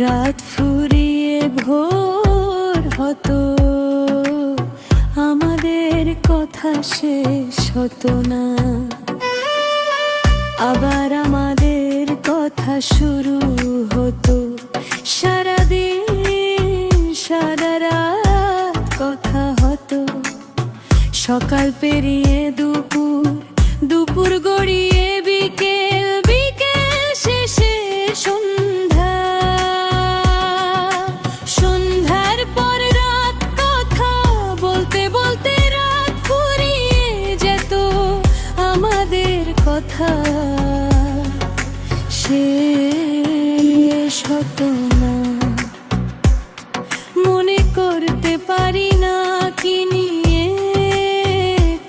রাত ফুরিয়ে ভোর হতো, আমাদের কথা শেষ হতো না। আবার আমাদের কথা শুরু হতো। সারাদিন, সারা রাত কথা হতো। সকাল পেরিয়ে দুপুর দুপুর গড়িয়ে শত না মনে করতে পারি না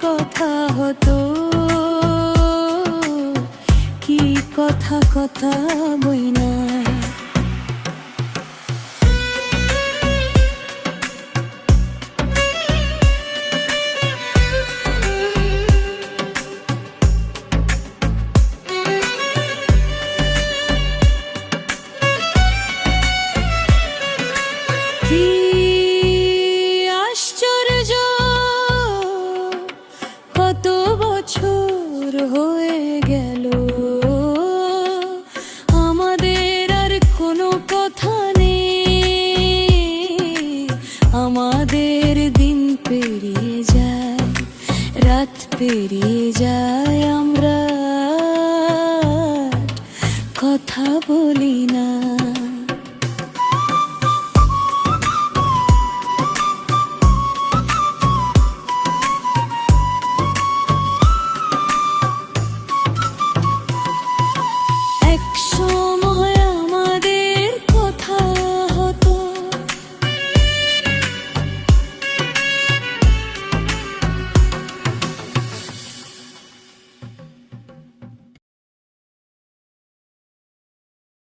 কথা হতো। কি কথা কথা বই না। কি আশ্চর্য, কত বছর হয়ে গেল। আমাদের আর কোনো কথা নেই। আমাদের পেরিয়ে যায়, রাত পেরিয়ে যায় আমরা। কথা বলি না।